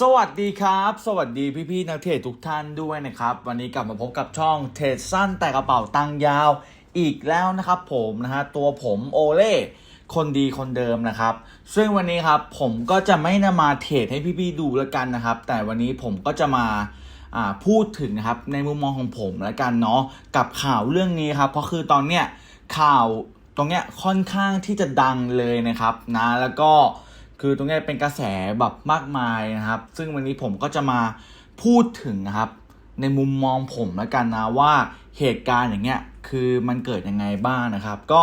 สวัสดีครับ สวัสดีพี่ๆนักเทรดทุกท่านด้วยนะครับ วันนี้กลับมาพบกับช่องเทรดสั้นแต่กระเป๋าตังค์ยาวอีกแล้วนะครับ ผมนะฮะตัวผมโอเล่คนดีคนเดิมนะครับ ซึ่งวันนี้ครับผมก็จะไม่นำมาเทรดให้พี่ๆดูแล้วกันนะครับ แต่วันนี้ผมก็จะมาอ่าพูดถึงนะครับในมุมมองของผมแล้วกันเนาะกับข่าวเรื่องนี้ครับ เพราะคือตอนเนี้ยข่าวตรงเนี้ยค่อนข้างที่จะดังเลยนะครับนะแล้วก็ คือตรงนี้เป็นกระแสแบบมากมายนะครับ ซึ่งวันนี้ผมก็จะมาพูดถึงนะครับ ในมุมมองผมแล้วกันนะว่าเหตุการณ์อย่างเงี้ยคือมันเกิดยังไงบ้างนะครับ ก็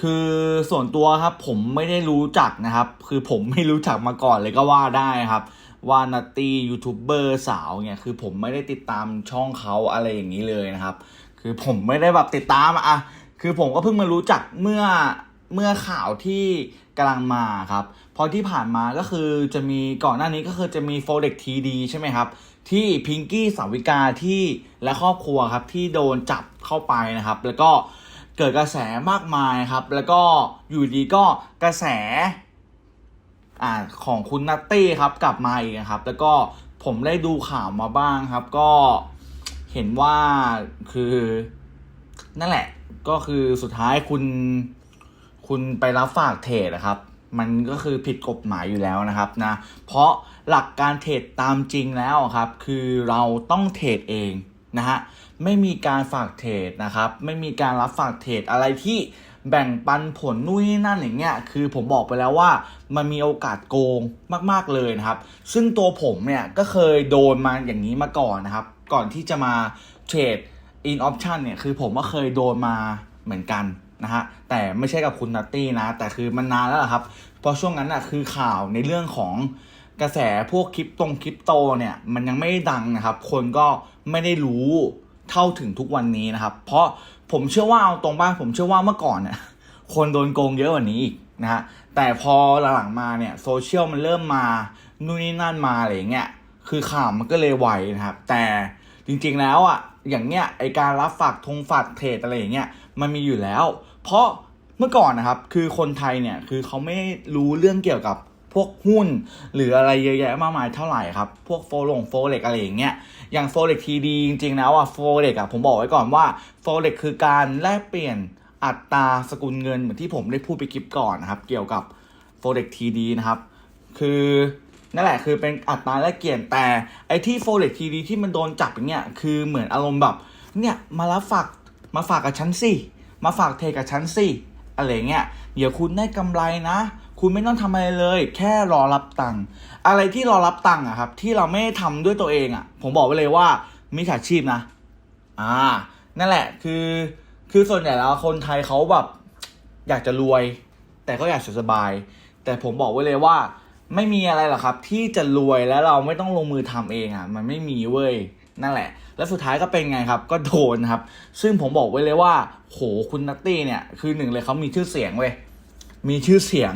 คือส่วนตัวครับผมไม่ได้รู้จักนะครับ คือผมไม่รู้จักมาก่อนเลยก็ว่าได้ครับว่านัตตี้ยูทูบเบอร์สาวเนี่ยคือผมไม่ได้ติดตามช่องเขาอะไรอย่างนี้เลยนะครับ คือผมไม่ได้แบบติดตามอะคือผมก็เพิ่งมารู้จักเมื่อเมื่อข่าวที่กำลังมาครับ เพราะที่ผ่านมาก็คือจะมีก่อนหน้านี้ก็คือจะมีโฟเด็กทีดีใช่ไหมครับ ที่พิงกี้สาวิกาที่และครอบครัวครับที่โดนจับเข้าไปนะครับ แล้วก็เกิดกระแสมากมายครับ แล้วก็อยู่ดีก็กระแสอ่าของคุณนัตตี้ครับกลับมาอีกนะครับ แล้วก็ผมได้ดูข่าวมาบ้างครับ ก็เห็นว่าคือนั่นแหละก็คือสุดท้ายคุณคุณไปรับฝากเทรดนะครับ มันก็คือผิดกฎหมายอยู่แล้วนะครับนะ เพราะหลักการเทรดตามจริงแล้วครับ คือเราต้องเทรดเองนะฮะ ไม่มีการฝากเทรดนะครับ ไม่มีการรับฝากเทรดอะไรที่แบ่งปันผลนู่นนี่นั่นอย่างเงี้ย คือผมบอกไปแล้วว่ามันมีโอกาสโกงมากๆเลยนะครับ ซึ่งตัวผมเนี่ยก็เคยโดนมาอย่างนี้มาก่อนนะครับ ก่อนที่จะมาเทรด in option เนี่ย คือผมก็เคยโดนมาเหมือนกัน นะฮะแต่ไม่ใช่กับคุณนัตตี้นะ แต่คือมันนานแล้วครับ เพราะช่วงนั้นอะคือข่าวในเรื่องของกระแสพวกคริปตรงคริปโตเนี่ยมันยังไม่ได้ดังนะครับ คนก็ไม่ได้รู้เท่าถึงทุกวันนี้นะครับ เพราะผมเชื่อว่าเอาตรงบ้างผมเชื่อว่าเมื่อก่อนเนี่ยคนโดนโกงเยอะกว่านี้อีกนะฮะแต่พอหลังๆมาเนี่ยโซเชียลมันเริ่มมานู่นนี่นั่นมาอะไรเงี้ยคือข่าวมันก็เลยไวนะครับ แต่จริงๆแล้วอะอย่างเงี้ยไอการรับฝากทงฝากเทรดอะไรอย่างเงี้ยมันมีอยู่แล้ว เพราะเมื่อก่อนนะครับ คือคนไทยเนี่ย คือเขาไม่รู้เรื่องเกี่ยวกับพวกหุ้น หรืออะไรเยอะแยะมากมายเท่าไหร่ครับ พวกโฟลงโฟเล็กอะไรอย่างเงี้ย อย่างโฟเล็กทีดีจริงๆแล้วอะโฟเล็กอะผมบอกไว้ก่อนว่าโฟเล็กคือการแลกเปลี่ยนอัตราสกุลเงินเหมือนที่ผมได้พูดไปคลิปก่อนนะครับ เกี่ยวกับ forex TD นะครับ คือนั่นแหละคือเป็นอัตราแลกเปลี่ยนแต่ไอที่ forex TD ที่มันโดนจับอย่างเงี้ยคือเหมือนอารมณ์แบบเนี่ยมารับฝากมาฝากกับฉันสิ มาฝากเทกับฉันสิอะไรเงี้ยเดี๋ยวคุณได้กำไรนะ คุณไม่ต้องทำอะไรเลย แค่รอรับตังค์อะไรที่รอรับตังค์อะครับ ที่เราไม่ได้ทำด้วยตัวเองอะผมบอกไว้เลยว่ามิจฉาชีพนะ อ่า นั่นแหละคือคือส่วนใหญ่แล้วคนไทยเขาแบบ อยากจะรวย แต่ก็อยากสบาย แต่ผมบอกไว้เลยว่า ไม่มีอะไรหรอกครับ ที่จะรวยแล้วเราไม่ต้องลงมือทำเองอะ มันไม่มีเว้ย นั่นแหละ แล้วสุดท้ายก็เป็นไงครับ ก็โดนครับ ซึ่งผมบอกไว้เลยว่า โหคุณนัตตี้เนี่ย คือหนึ่งเลยเขามีชื่อเสียงเว้ย มีชื่อเสียง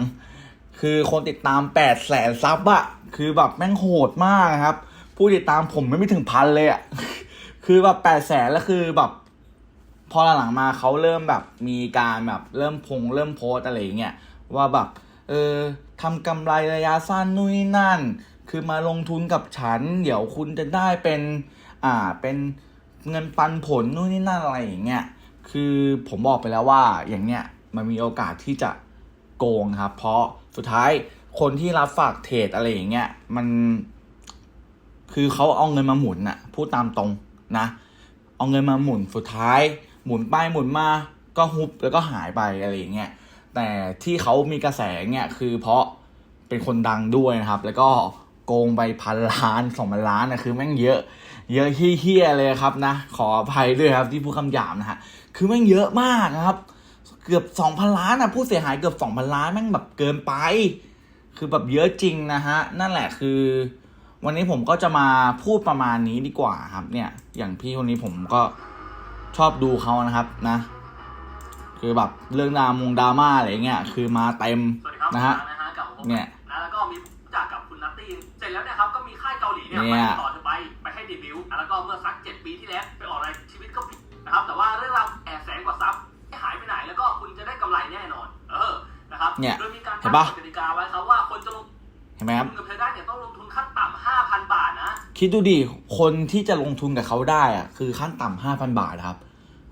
คือคนติดตามแปดแสนซับอะคือแบบแม่งโหดมากครับ ผู้ติดตามผมไม่ถึงพันเลยอะคือแบบแปดแสนแล้วคือแบบ พอหลังมาเขาเริ่มแบบมีการแบบเริ่มพงเริ่มโพสอะไรอย่างเงี้ยว่าแบบ เออทำกำไรระยะสั้นนู่นนี่นั่น คือมาลงทุนกับฉัน เดี๋ยวคุณจะได้เป็น อ่าเป็นเงินปันผลนู่นนี่นั่นอะไรอย่างเงี้ยคือผมบอกไปแล้วว่าอย่างเงี้ยมันมีโอกาสที่จะโกงครับ เพราะสุดท้ายคนที่รับฝากเทรดอะไรอย่างเงี้ยมัน คือเขาเอาเงินมาหมุนน่ะพูดตามตรงนะ เอาเงินมาหมุนสุดท้าย หมุนไปหมุนมาก็ฮุบแล้วก็หายไปอะไรอย่างเงี้ยแต่ที่เขามีกระแสเนี่ยคือเพราะเป็นคนดังด้วยนะครับ แล้วก็โกงไปพันล้านสองพันล้านนะคือแม่งเยอะ เยอะเฮี้ยๆเลยครับนะ ขออภัยด้วยครับที่พูดคำหยาบนะฮะ คือแม่งเยอะมากนะครับ เกือบสองพันล้านนะผู้เสียหายเกือบสองพันล้านแม่งแบบเกินไป คือแบบเยอะจริงนะฮะ นั่นแหละคือ วันนี้ผมก็จะมาพูดประมาณนี้ดีกว่าครับ เนี่ย อย่างพี่คนนี้ผมก็ชอบดูเขานะครับนะ คือแบบเรื่องดรามงดราม่าอะไรเงี้ยคือมาเต็มสวัสดีครับนะฮะนะฮะกับผมเนี่ยนะแล้วก็มีจากกับคุณนัตตี้เสร็จแล้วเนี่ยครับก็มีค่ายเกาหลีเนี่ยเนี่ไปยติดต่อ ปีที่แล้วไปออกรายชีวิตก็ผิดนะครับ แต่ว่าเรื่องราวแอบแสงกว่าซับไม่หายไปไหนแล้วก็คุณจะได้กำไรแน่นอน เออนะครับเนี่ยโดยมีการเห็ตั้นงปะกฎกติกาไว้ครับว่าคนจะลงเห็นไหมครับทุนกับเธอได้เนี่ยต้องลงทุนขั้นต่ำห้าพัคิดดูดิคนที่จะลงทุนกับเขาได้อะคือขั้นต่ำห้าพันบาทครับ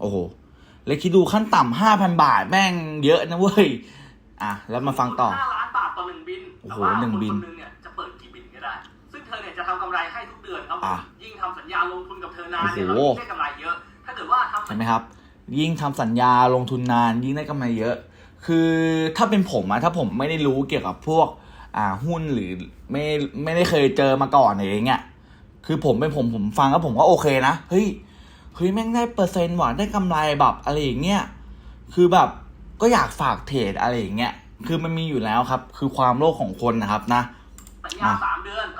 โอ้โหแล้วคิดดูขั้นต่ำห้าพันบาทแม่งเยอะนะเว้ยอะแล้วมาฟังต่อห้าล้านบาทต่อหนึ่งบินโอ้โหแต่ว่าหนึ่งคนบินคนหนึงเนี่ย จะทำกำไรให้ทุกเดือนครับ อะ ยิ่งทำสัญญาลงทุนกับเธอนานเนี่ยโอ้เราโหยิ่งได้กำไรเยอะ ถ้าเกิดว่าทำสัใช่ญไหมญาครับ ยิ่งทำสัญญาลงทุนนานยิ่งได้กำไรเยอะ คือถ้าเป็นผมอะถ้าผมไม่ได้รู้เกี่ยวกับพวกอ่าหุ้นหรือไม่ไม่ได้เคยเจอมาก่อนอะไรอย่างเงี้ยคือผมเป็นผมผมฟังแล้วผมก็โอเคนะเฮ้ยเฮ้ยแม่งได้เปอร์เซ็นต์ว่ะได้กำไรแบบอะไรอย่างเงี้ยคือแบบก็อยากฝากเทรดอะไรอย่างเงี้ยคือมันมีอยู่แล้วครับ คือความโลภของคนนะครับนะ สัญญาสามเดือนก็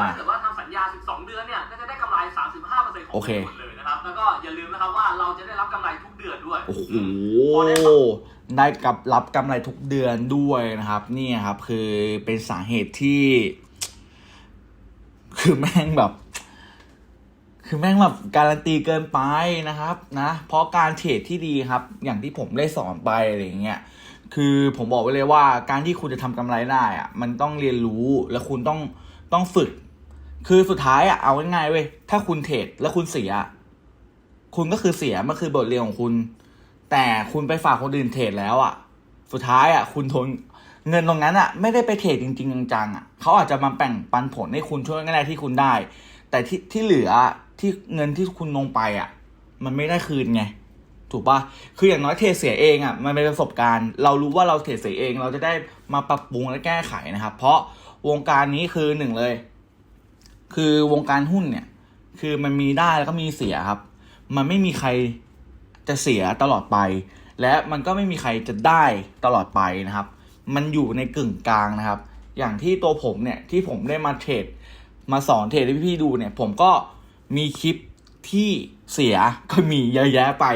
ว่าอะถ้าเกิดว่าทำสัญญา 12 เดือนเนี่ยก็จะได้กำไร 35%ของโอเคเงินทุนเลยนะครับ แล้วก็อย่าลืมนะครับว่าเราจะได้รับกำไรทุกเดือนด้วยโอ้โหได้กับรับกำไรทุกเดือนด้วยนะครับ นี่ครับคือเป็นสาเหตุที่ คือแม่งแบบ คือแม่งแบบการันตีเกินไปนะครับ นะ เพราะการเทรดที่ดีครับ อย่างที่ผมได้สอนไปอะไรอย่างเงี้ยคือผมบอกไว้เลยว่าการที่คุณจะทำกำไรได้อะมันต้องเรียนรู้และคุณต้องต้องฝึก คือสุดท้ายอะเอาง่ายๆเว้ยถ้าคุณเทรดแล้วคุณเสีย คุณก็คือเสียมันคือบทเรียนของคุณ แต่คุณไปฝากคนอื่นเทรดแล้วอะ่ะสุดท้ายอะ่ะคุณทนเงินตรงนั้นอะ่ะไม่ได้ไปเทรดจริงๆจังๆอะ่ะเขาอาจจะมาแบ่งปันผลให้คุณช่วยง่ายๆที่คุณได้ แต่ที่ที่เหลือที่เงินที่คุณลงไปอะ่ะมันไม่ได้คืนไงถูกปะคืออย่างน้อยเทรดเสียเองอะ่ะ มันเป็นประสบการณ์ เรารู้ว่าเราเทรดเสียเอง เราจะได้มาปรับปรุงและแก้ไขนะครับ เพราะวงการนี้คือหนึ่งเลย คือวงการหุ้นเนี่ย คือมันมีได้แล้วก็มีเสียครับ มันไม่มีใครจะเสียตลอดไป และมันก็ไม่มีใครจะได้ตลอดไปนะครับ มันอยู่ในกึ่งกลางนะครับ อย่างที่ตัวผมเนี่ยที่ผมได้มาเทรดมาสอนเทรดให้พี่ๆดูเนี่ย ผมก็มีคลิปที่เสียก็มีเยอะแยะไป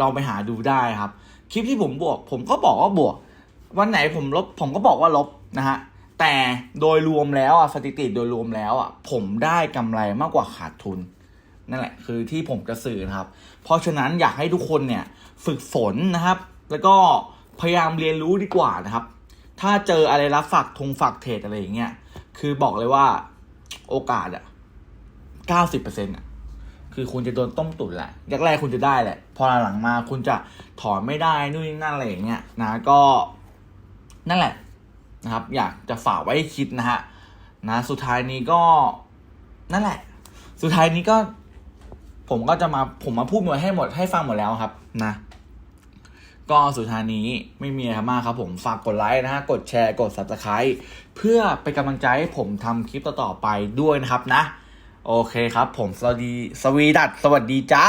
ลองไปหาดูได้ครับ คลิปที่ผมบวก ผมก็บอกว่าบวก วันไหนผมลบผมก็บอกว่าลบนะฮะ แต่โดยรวมแล้วอะสถิติโดยรวมแล้วอะผมได้กำไรมากกว่าขาดทุน นั่นแหละคือที่ผมจะสื่อนะครับ เพราะฉะนั้นอยากให้ทุกคนเนี่ยฝึกฝนนะครับ แล้วก็พยายามเรียนรู้ดีกว่านะครับ ถ้าเจออะไรรับฝากทงฝากเทรดอะไรอย่างเงี้ยคือบอกเลยว่าโอกาสอะเก้าสิบเปอร์เซ็นต์อะคือคุณจะโดนต้มตุ๋นแหละแรกๆคุณจะได้แหละ พอหลังมาคุณจะถอนไม่ได้นู่นนี่นั่นอะไรอย่างเงี้ยนะก็นั่นแหละ นะครับ อยากจะฝากไว้คิดนะฮะนะสุดท้ายนี้ก็นั่นแหละ สุดท้ายนี้ก็ ผมก็จะมาผมมาพูดหมดให้หมดให้ฟังหมดแล้วครับนะ ก็สุดท้ายนี้ไม่มีอะไรมากครับผมฝากกดไลค์นะฮะกดแชร์กด subscribe เพื่อเป็นกำลังใจให้ผมทำคลิปต่อๆไปด้วยนะครับนะ โอเคครับ ผมสวัสดีสวีดัตสวัสดีจ้า